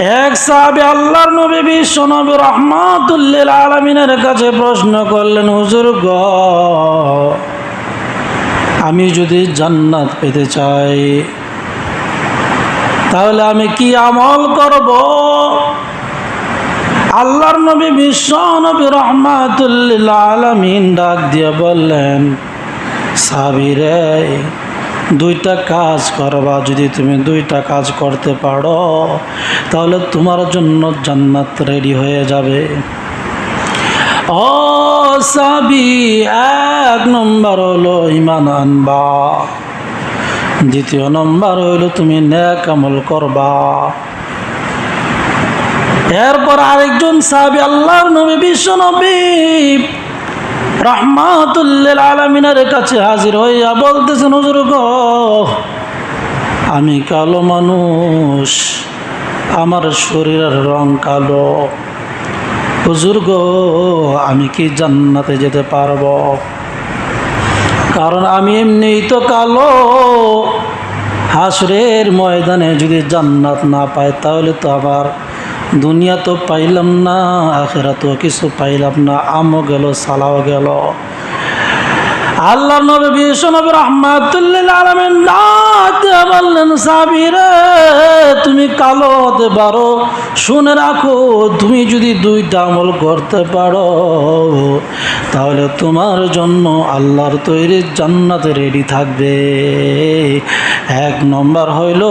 এক সাহাবি আল্লাহর নবী বিশ্ব নবী রহমাতুল্লিল আলমিনের কাছে প্রশ্ন করলেন, হুজুর গ, আমি যদি জান্নাত পেতে চাই, তাহলে আমি কি আমল করব? আল্লাহর নবী বিশ্ব নবী রহমাতুল্লিল আলমিন ডাক দিয়ে বললেন সাবিরে দুইটা কাজ করবা, যদি তুমি দুইটা কাজ করতে পারো, তাহলে তোমার জন্য জান্নাত রেডি হয়ে যাবে। ও সাবি, এক নম্বর হলো ইমান আনবা। দ্বিতীয় নম্বর হইল তুমি ন্যাক আমল করবা। এরপর আরেকজন সাহাবি আল্লাহর নবী বিশ্ব নবী রহমাতুল্লিল আলমিনের কাছে হাজির হইয়া বলতেছেন, হুজুর গো, আমি কালো মানুষ, আমার শরীরের রং কালো। হুজুর গো, আমি কি জান্নাতে যেতে পারব? কারণ আমি এমনিই তো কালো। হাসরের ময়দানে যদি জান্নাত না পায় তাহলে তো আবার দুনিয়া তো পাইলাম না আখেরা তো কিছু পাইলাম না আমও গেল সালাও গেল। আল্লাহ নবী, বিশ্ব নবী রহমাতুল্লিল আলমিন দাঁতে বললেন, সাবিরে, তুমি কালো হতে পারো, শুনে রাখো, তুমি যদি দুইটা আমল করতে পারো, তাহলে তোমার জন্য আল্লাহর তৈরি জান্নাতে রেডি থাকবে। এক নম্বর হইল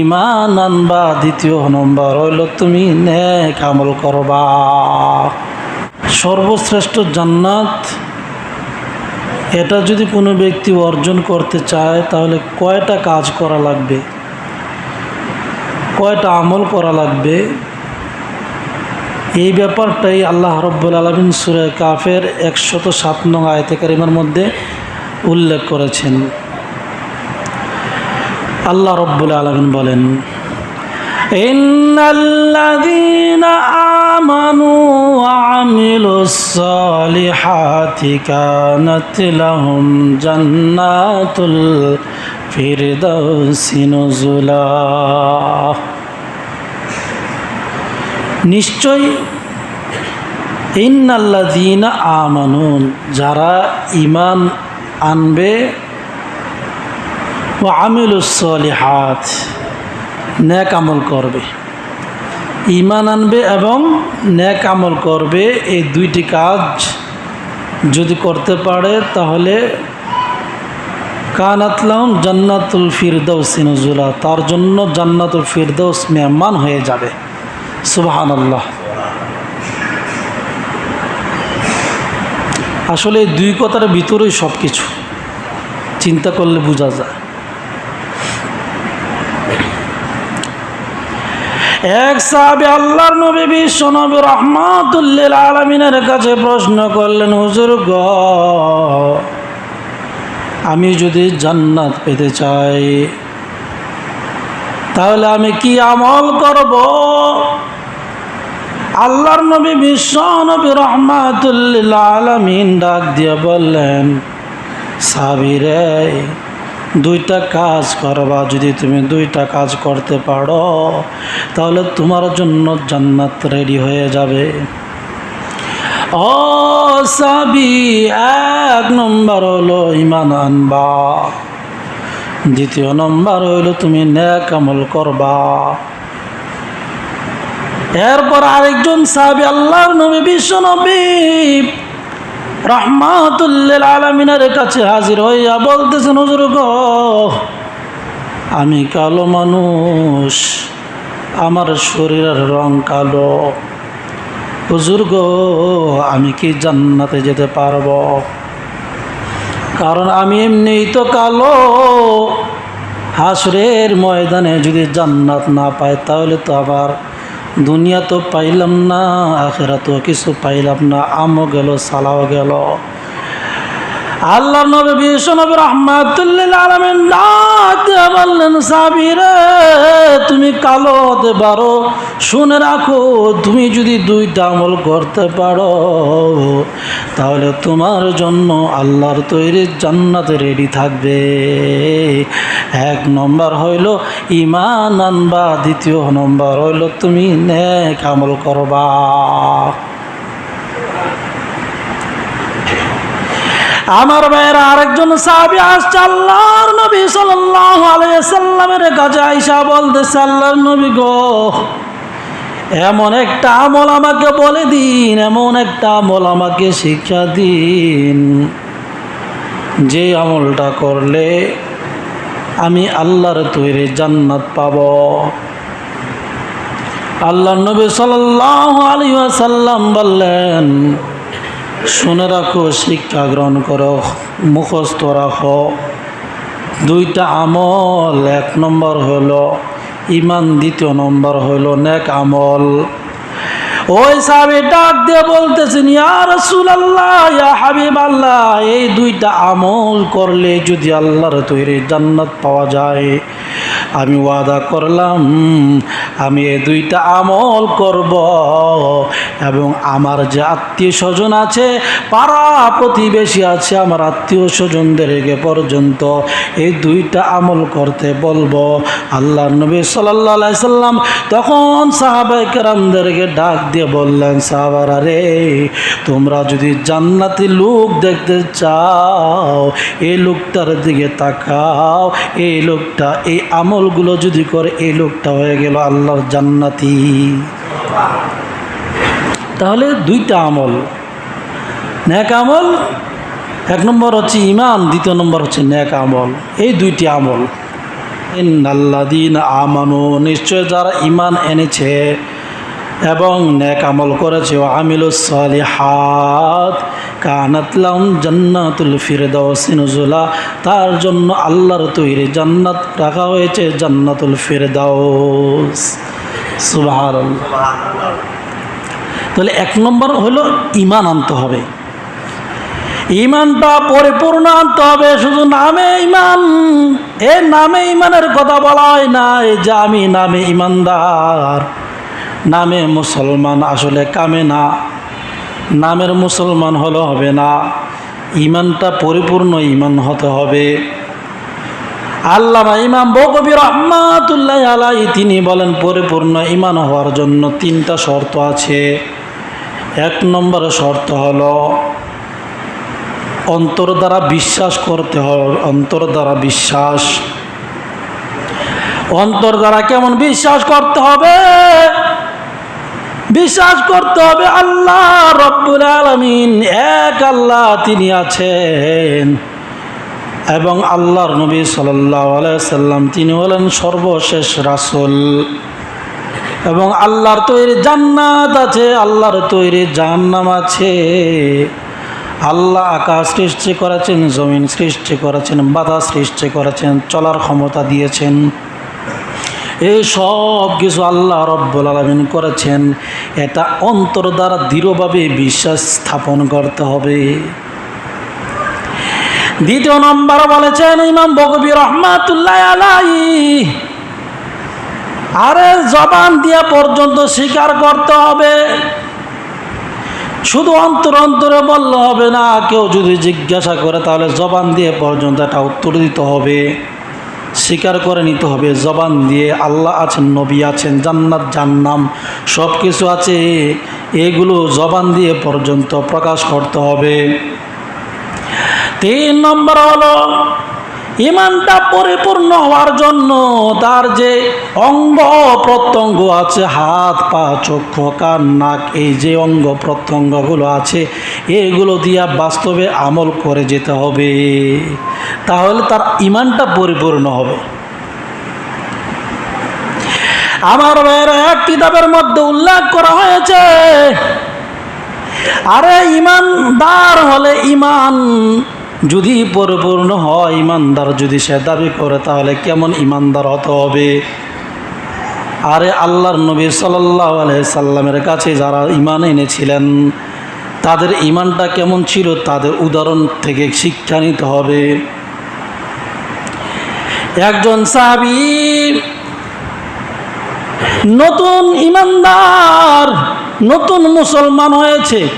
ইমান আনবা, দ্বিতীয় নম্বর হইল তুমি নেক আমল করবা। সর্বশ্রেষ্ঠ জান্নাত এটা যদি কোনো ব্যক্তি অর্জন করতে চায়, তাহলে কয়টা কাজ করা লাগবে? কয়টা আমল করা লাগবে? এই ব্যাপারটাই আল্লাহ রব্বুল আলমিন সুরে কাফের একশত সাত নং আয়তে কারিমার মধ্যে উল্লেখ করেছেন। আল্লাহ রব্বুল আলমিন বলেন إن الصالحات كانت لهم جنات الفردوس نزلا নিশ্চয় ইন্নাল্লাযীনা আমানুন যারা ইমান আনবে ও আমিলুস সলিহাত ন্যাক আমল করবে ইমান আনবে এবং ন্যাক আমল করবে এই দুইটি কাজ যদি করতে পারে, তাহলে কানাতলাম জান্নাতুল ফিরদৌস সিনজুলা তার জন্য জান্নাতুল ফিরদৌস মেহমান হয়ে যাবে। সুবাহান আল্লাহ আসলে এই দুই কথার ভিতরেই সব কিছু চিন্তা করলে বোঝা যায়। এক সাহাবি আল্লাহর নবী বিশ্ব নবী রহমাতুল্লিল আলমিনের কাছে প্রশ্ন করলেন, হুজুর গ, আমি যদি জান্নাত পেতে চাই, তাহলে আমি কি আমল করব? আল্লাহর নবী বিশ্ব নবী রহমাতুল্লিল আলমিন ডাক দিয়ে বললেন সাবিরে দুইটা কাজ করবা যদি তুমি দুইটা কাজ করতে পারো, তাহলে তোমার জন্য জান্নাত রেডি হয়ে যাবে। ও সাবি, এক নম্বর হলো ইমান আনবা। দ্বিতীয় নম্বর হইল তুমি ন্যাক আমল করবা। এরপর আরেকজন সাহাবি আল্লাহর নবী, বিশ্ব নবী রহমাতুল্লিল আলমিনের কাছে হাজির হইয়া বলতেছেন, হুজুর আমি কালো মানুষ, আমার শরীরের রং কালো। হুজুর গো, আমি কি জান্নাতে যেতে পারব? কারণ আমি এমনিই তো কালো। হাসরের ময়দানে যদি জান্নাত না পায়, তাহলে তো আবার দুনিয়া তো পাইলাম না আখেরা তো কিছু পাইলাম না আমও গেল সালাও গেল। আল্লাহ নবী বিশ্ব নবী রহমাতুল্লিল আলমিন বললেন, সাবিরে, তুমি কালো হতে পারো, শুনে রাখো, তুমি যদি দুইটা আমল করতে পারো, তাহলে তোমার জন্য আল্লাহর তৈরি জান্নাতে রেডি থাকবে। এক নম্বর হইল ইমান আনবা, দ্বিতীয় নম্বর হইল তুমি নেক আমল করবা। আমার ভাইয়ের, আরেকজন সাহাবি আসছে, আল্লাহর নবী সাল্লাল্লাহু আলাইহি সাল্লামের কাছে আইসা বলতেছে, আল্লাহর নবী গো, এমন একটা আমল আমাকে বলে দিন, এমন একটা আমল আমাকে শিক্ষা দিন। যে আমলটা করলে আমি আল্লাহর তৈরি জান্নাত পাব। আল্লাহ নবী সাল্লাল্লাহু আলাইহি ওয়াসাল্লাম বললেন শুনে রাখো, শিক্ষা গ্রহণ করো, মুখস্থ রাখো। দুইটা আমল, এক নম্বর হলো ইমান দ্বিতীয় নম্বর হলো নেক আমল। ওই সাহাবি ডাক দিয়ে বলতেছেন, ইয়া রাসূলুল্লাহ, ইয়া হাবিব আল্লাহ এই দুইটা আমল করলে যদি আল্লাহর তৈরি জান্নাত পাওয়া যায় আমি ওয়াদা করলাম, আমি এই দুইটা আমল করব এবং আমার যে আত্মীয় স্বজন আছে, পাড়া প্রতিবেশী আছে, আমার আত্মীয় স্বজনদেরকে পর্যন্ত এই দুইটা আমল করতে বলব। আল্লাহ নবী সাল্লাহ সাল্লাম তখন সাহাবাই কেরামদেরকে ডাক দিয়ে বললেন, সাহাবারা রে, তোমরা যদি জান্নাতি লোক দেখতে চাও এই লোকটার দিকে তাকাও এই লোকটা এই আমলগুলো যদি করে এই লোকটা হয়ে গেল আল্লাহর জান্নাতি। তাহলে দুইটা আমল। ন্যাক আমল, এক নম্বর হচ্ছে ইমান দ্বিতীয় নম্বর হচ্ছে ন্যাক আমল। এই দুইটি আমল। ইন্নাল্লাদিন আমানু, নিশ্চয় যারা ইমান এনেছে এবং নেক আমল করেছে আমিলুস সালিহাত কানাতলাম জান্নাতুল ফিরদাউস নুজুলা। তার জন্য আল্লাহর তৈরি জান্নাত রাখা হয়েছে জান্নাতুল ফিরদাউস। সুবহানাল্লাহ। তাহলে এক নম্বর হলো ইমান আনতে হবে। ইমানটা পরিপূর্ণ আনতে হবে, শুধু নামে ইমান এ নামে ইমানের কথা বলা হয় না এই যে আমি নামে ইমানদার নামে মুসলমান আসলে কামে না। নামের মুসলমান হলে হবে না। ইমানটা পরিপূর্ণ ইমান হতে হবে। আল্লামা ইমাম বকবি রহমাতুল্লাহ আলাই তিনি বলেন, পরিপূর্ণ ইমান হওয়ার জন্য তিনটা শর্ত আছে। এক নম্বর শর্ত হলো, অন্তর দ্বারা বিশ্বাস করতে হবে, অন্তর দ্বারা বিশ্বাস। অন্তর দ্বারা কেমন বিশ্বাস করতে হবে? বিশ্বাস করতে হবে, আল্লাহ রব্বুল আলমিন এক আল্লাহ তিনি আছেন। এবং আল্লাহর নবী সাল্লাহ সাল্লাম তিনি হলেন সর্বশেষ রাসুল। এবং আল্লাহর তৈরি জান্নাত আছে, আল্লাহর তৈরি জাহান্নাম আছে। আল্লাহ আকাশ সৃষ্টি করেছেন, জমিন সৃষ্টি করেছেন, বাধা সৃষ্টি করেছেন, চলার ক্ষমতা দিয়েছেন। এই সব কিছু আল্লাহ রব্বুল আলমিন করেছেন। এটা অন্তর দ্বারা দৃঢ়ভাবে বিশ্বাস স্থাপন করতে হবে। দ্বিতীয় নম্বর বলেছেন, ইমাম বকবি রহমাতুল্লাহ আলাই আরে জবান দিয়া পর্যন্ত স্বীকার করতে হবে। শুধু অন্তর অন্তরে বললে হবে না, কেউ যদি জিজ্ঞাসা করে তাহলে জবান দিয়ে পর্যন্ত একটা উত্তর দিতে হবে। স্বীকার করে নিতে হবে। জবান দিয়ে আল্লাহ আছেন, নবী আছেন, জান্নাত জান্নাম সব কিছু আছে। এগুলো জবান দিয়ে পর্যন্ত প্রকাশ করতে হবে। তিন নম্বর হলো ইমানটা পরিপূর্ণ হওয়ার জন্য তার যে অঙ্গ প্রত্যঙ্গ আছে, হাত, পা, চক্ষু, কান, নাক, এই যে অঙ্গ প্রত্যঙ্গগুলো আছে, এগুলো দিয়া বাস্তবে আমল করে যেতে হবে। তাহলে তার ইমানটা পরিপূর্ণ হবে। আমার ভাইয়েরা, এক কিতাবের মধ্যে উল্লেখ করা হয়েছে, আরে ইমানদার হলে ইমান যদি পরিপূর্ণ হয় ইমানদার, যদি সে দাবি করে, তাহলে কেমন ইমানদার হতে হবে? আরে আল্লাহর নবী সাল্লাহ সাল্লামের কাছে যারা ইমান এনেছিলেন, তাদের ইমানটা কেমন ছিল? তাদের উদাহরণ থেকে শিক্ষা নিতে হবে। একজন সাহাবি নতুন ইমানদার নতুন মুসলমান হয়েছে।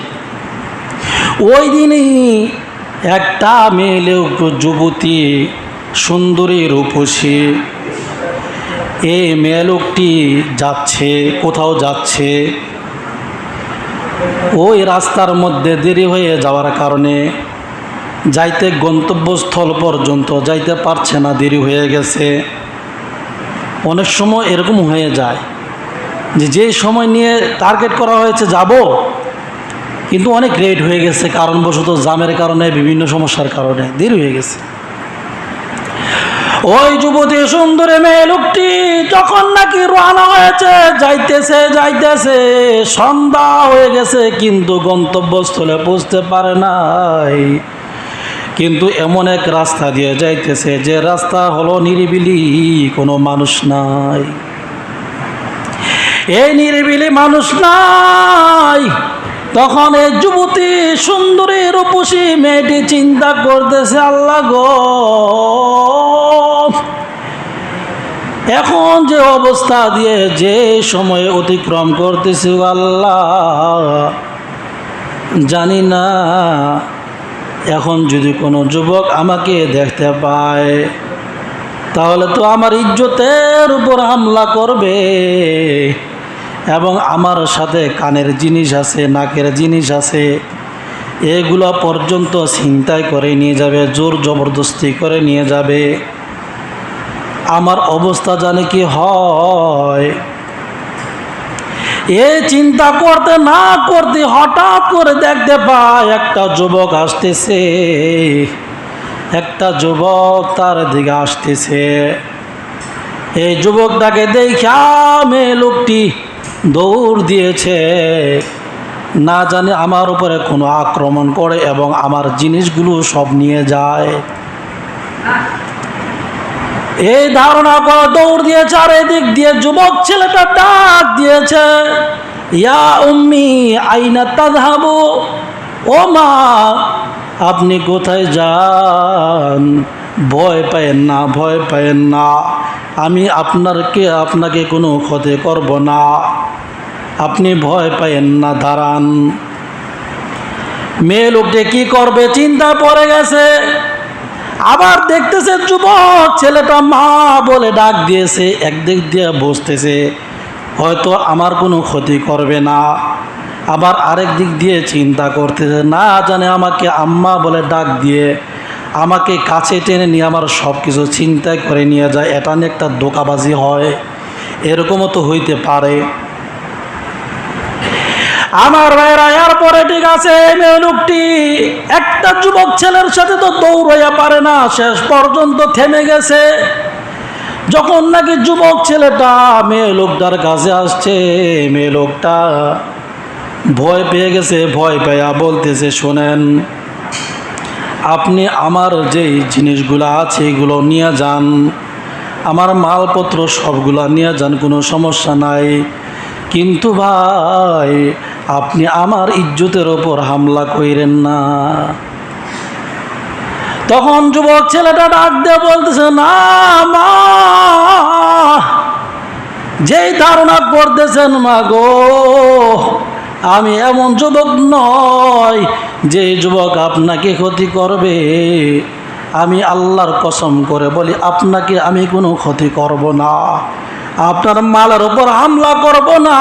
ওই দিনই একটা মেয়ে লোক যুবতী সুন্দরী রূপসী এই মেয়ে লোকটি যাচ্ছে, কোথাও যাচ্ছে। ওই রাস্তার মধ্যে দেরি হয়ে যাওয়ার কারণে যাইতে গন্তব্যস্থল পর্যন্ত যাইতে পারছে না, দেরি হয়ে গেছে। অনেক সময় এরকম হয়ে যায় যে যে সময় নিয়ে টার্গেট করা হয়েছে, যাব কিন্তু অনেক লেট হয়ে গেছে, কারণবশত জামের কারণে, বিভিন্ন সমস্যার কারণে, দেরি হয়ে গেছে। ওই যুবতী সুন্দরী মেয়ে লোকটি যখন নাকি রানা হয়েছে, যাইতেছে যাইতেছে, সন্ধ্যা হয়ে গেছে, কিন্তু গন্তব্যস্থলে পৌঁছতে পারে নাই। কিন্তু এমন এক রাস্তা দিয়ে যাইতেছে, যে রাস্তা হলো নিরিবিলি, কোনো মানুষ নাই। এই নিরিবিলি মানুষ নাই। তখন এই যুবতী সুন্দরী রূপসী মেয়েটি চিন্তা করতেছে, আল্লাহ গো, এখন যে অবস্থা দিয়ে যে সময়ে অতিক্রম করতেছি আল্লাহ, জানি না, এখন যদি কোনো যুবক আমাকে দেখতে পায়, তাহলে তো আমার ইজ্জতের উপর হামলা করবে। এবং আমার সাথে কানের জিনিস আছে, নাকের জিনিস আছে, এগুলো পর্যন্ত ছিনতাই করে নিয়ে যাবে, জোর জবরদস্তি করে নিয়ে যাবে। আমার অবস্থা জানে কি হয়? এ চিন্তা করতে না করতে হঠাৎ করে দেখতে পায় একটা যুবক আসতেছে। একটা যুবক তার দিকে আসতেছে। এই যুবকটাকে দেখা মেয়ে লোকটি দৌড় দিয়েছে। না জানে আমার উপরে কোনো আক্রমণ করে এবং আমার জিনিসগুলো সব নিয়ে যায়। এই ধারণা করে দৌড় দিয়েছে আর এদিক দিয়ে যুবক ছেলেটা ডাক দিয়েছে, ইয়া উম্মি, আইনা তাধাবু ও মা, আপনি কোথায় যান? ভয় পায়েন না, ভয় পায়েন না। আমি আপনারকে, আপনাকে কোনো ক্ষতি করব না। আপনি ভয় পায়েন না, দাঁড়ান। মেয়ে লোকটি কি করবে? চিন্তা পড়ে গেছে। আবার দেখতেছে যুবক, ছেলেটা মা বলে ডাক দিয়েছে, একদিক দিয়ে বসতেছে। হয়তো আমার কোনো ক্ষতি করবে না। আবার আরেক দিক দিয়ে চিন্তা করতেছে, না জানে আমাকে আম্মা বলে ডাক দিয়ে আমাকে কাছে টেনে নিয়ে আমার সব কিছু চিন্তায় করে নিয়ে যায়। এটা নিয়ে একটা দোকাবাজি হয়। এরকমও তো হইতে পারে। আমার ভাইরা, এরপরে ঠিক আছে মেয়ে লোকটি একটা যুবক ছেলের সাথে তো দৌড়াইয়া পারে না। শেষ পর্যন্ত থেমে গেছে। যখন নাকি যুবক ছেলেটা মেয়ে লোকটার কাছে আসছে, মেয়ে লোকটা ভয় পেয়ে গেছে, ভয় পেয়া বলতেছে, শোনেন আপনি আমার যেই জিনিসগুলো আছে, এগুলো নিয়ে যান। আমার মালপত্র সবগুলা নিয়ে যান, কোনো সমস্যা নাই। কিন্তু ভাই, আপনি আমার ইজ্জতের ওপর হামলা কইরেন না। তখন যুবক ছেলেটা ডাক দিয়ে বলতেছে, না, মা, যেই ধারণা করতেছেন মা গো আমি এমন যুবক নয় যে যুবক আপনাকে ক্ষতি করবে। আমি আল্লাহর কসম করে বলি, আপনাকে আমি কোনো ক্ষতি করব না। আপনার মালের উপর হামলা করব না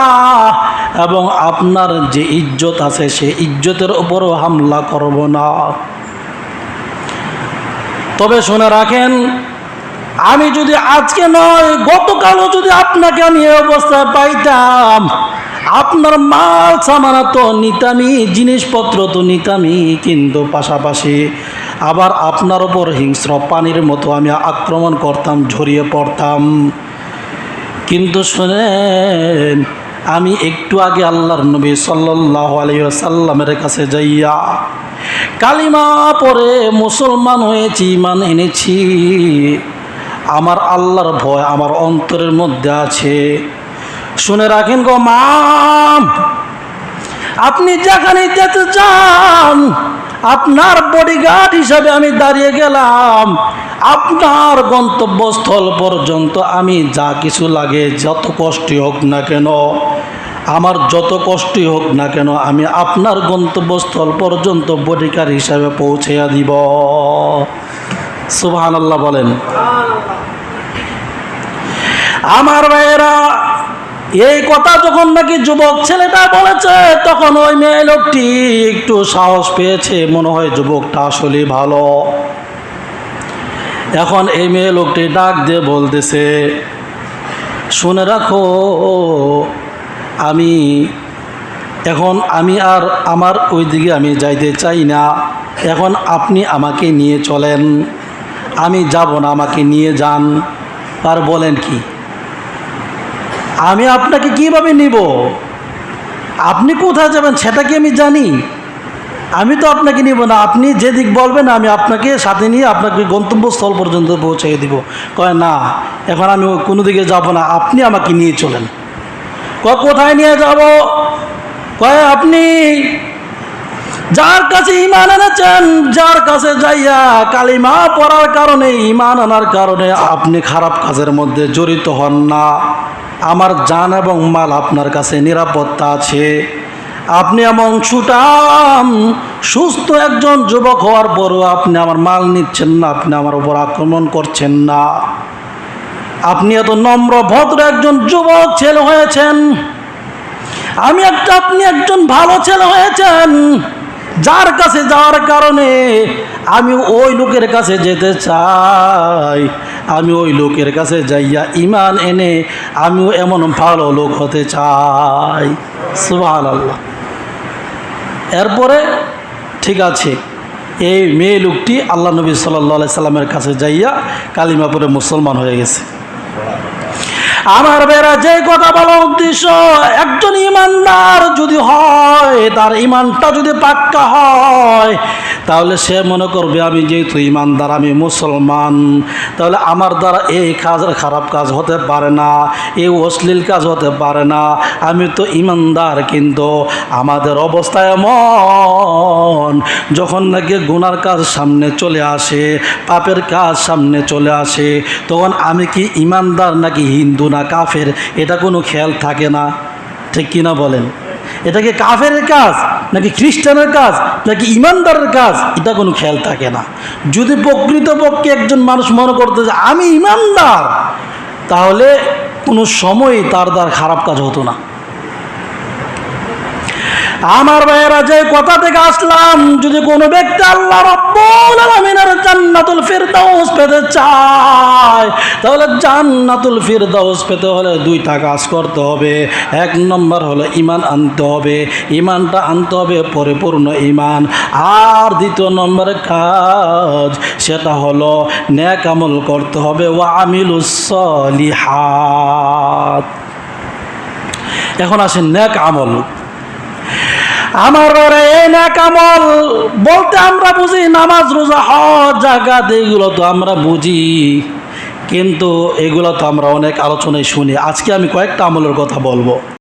এবং আপনার যে ইজ্জত আছে, সে ইজ্জতের উপরও হামলা করব না। তবে শুনে রাখেন, আমি যদি আজকে নয়, গতকালও যদি আপনাকে আমি এই অবস্থায় পাইতাম আপনার মাল, সামানা তো নিতামি, জিনিসপত্র তো নিতামি, কিন্তু পাশাপাশি আবার আপনার ওপর হিংস্র পানির মতো আমি আক্রমণ করতাম, ঝরিয়ে পড়তাম। কিন্তু শোনেন, আমি একটু আগে আল্লাহর নবী সাল্লাহ আলিয়াল্লামের কাছে যাইয়া কালিমা পরে মুসলমান হয়েছি ইমান এনেছি। আমার আল্লাহর ভয় আমার অন্তরের মধ্যে আছে। শুনে রাখেন গো মাম আপনি যেখানে যেতে চান আপনার বডিগার্ড হিসাবে আমি দাঁড়িয়ে গেলাম। আপনার গন্তব্যস্থল পর্যন্ত আমি যা কিছু লাগে যত কষ্টই হোক না কেন আমার যত কষ্টই হোক না কেন আমি আপনার গন্তব্যস্থল পর্যন্ত বডিকার হিসাবে পৌঁছেয়া দিব। আল্লাহ বলেন। আমার ভাইয়েরা এই কথা যখন নাকি যুবক ছেলেটা বলেছে, তখন ওই মেয়ে লোকটি একটু সাহস পেয়েছে, মনে হয় যুবকটা আসলে ভালো। এখন এই মেয়ে লোকটি ডাক দিয়ে বলতেছে, শুনে রাখো, আমি এখন আমি আর আমার ওই দিকে আমি যাইতে চাই না। এখন আপনি আমাকে নিয়ে চলেন। আমি যাব না, আমাকে নিয়ে যান। আর বলেন কি? আমি আপনাকে কীভাবে নিব? আপনি কোথায় যাবেন সেটা কি আমি জানি? আমি তো আপনাকে নিব না। আপনি যেদিক বলবেন, আমি আপনাকে সাথে নিয়ে আপনাকে গন্তব্যস্থল পর্যন্ত পৌঁছে দিব। কয়, না, এখন আমি কোনো দিকে যাব না। আপনি আমাকে নিয়ে চলেন। কয়, কোথায় নিয়ে যাব? কয়, আপনি যার কাছে ইমান এনেছেন, যার কাছে যাইয়া কালিমা পড়ার কারণে ইমান আনার কারণে আপনি খারাপ কাজের মধ্যে জড়িত হন না। আমার জান এবং মাল আপনার কাছে নিরাপত্তা আছে। আপনি এমন ছুটাম সুস্থ একজন যুবক হওয়ার পরও আপনি আমার মাল নিচ্ছেন না, আপনি আমার উপর আক্রমণ করছেন না। আপনি এত নম্র, ভদ্র একজন যুবক ছেলে হয়েছেন। আমি একটা, আপনি একজন ভালো ছেলে হয়েছেন। যার কাছে যাওয়ার কারণে আমি ওই লোকের কাছে যেতে চাই। আমি ওই লোকের কাছে যাইয়া ইমান এনে আমিও এমন ভালো লোক হতে চাই। সুবাহ আল্লাহ এরপরে ঠিক আছে, এই মেয়ে লোকটি আল্লাহ নবী সাল্লা সাল্লামের কাছে যাইয়া কালিমাপুরে মুসলমান হয়ে গেছে। আমার বেড়া যে কথা বলা উদ্দেশ্য, একজন ইমানদার যদি হয়, তার ইমানটা যদি পাক্কা হয়, তাহলে সে মনে করবে, আমি যেহেতু ইমানদার, আমি মুসলমান, তাহলে আমার দ্বারা এই কাজ খারাপ কাজ হতে পারে না, এই অশ্লীল কাজ হতে পারে না, আমি তো ইমানদার, কিন্তু আমাদের অবস্থা এমন, যখন নাকি গুনার কাজ সামনে চলে আসে, পাপের কাজ সামনে চলে আসে, তখন আমি কি ইমানদার নাকি হিন্দু না, কাফের, এটা কোনো খেয়াল থাকে না। ঠিক কিনা বলেন? এটা কি কাফের কাজ, নাকি খ্রিস্টানের কাজ, নাকি ইমানদারের কাজ? এটা কোনো খেয়াল থাকে না। যদি প্রকৃতপক্ষে একজন মানুষ মনে করতে যে, আমি ইমানদার তাহলে কোনো সময় তার দ্বার খারাপ কাজ হতো না। আমার ভাইয়েরা, যে কথা থেকে আসলাম, যদি কোনো ব্যক্তি আল্লাহ রব্বুল আলামিনের জান্নাতুল ফিরদাউস পেতে চায়, তাহলে জান্নাতুল ফিরদাউস পেতে হলে দুইটা কাজ করতে হবে। এক নম্বর হলো ইমান আনতে হবে। ইমানটা আনতে হবে পরিপূর্ণ ইমান আর দ্বিতীয় নম্বরের কাজ, সেটা হলো ন্যাক আমল করতে হবে। ওয়া আমিলুস সলিহাত। এখন আসেন ন্যাক আমল। আমার ঘরে এই না কামল বলতে আমরা বুঝি নামাজ, রোজা, হজ জাগাত এগুলো তো আমরা বুঝি। কিন্তু এগুলো তো আমরা অনেক আলোচনায় শুনি। আজকে আমি কয়েকটা আমলের কথা বলব।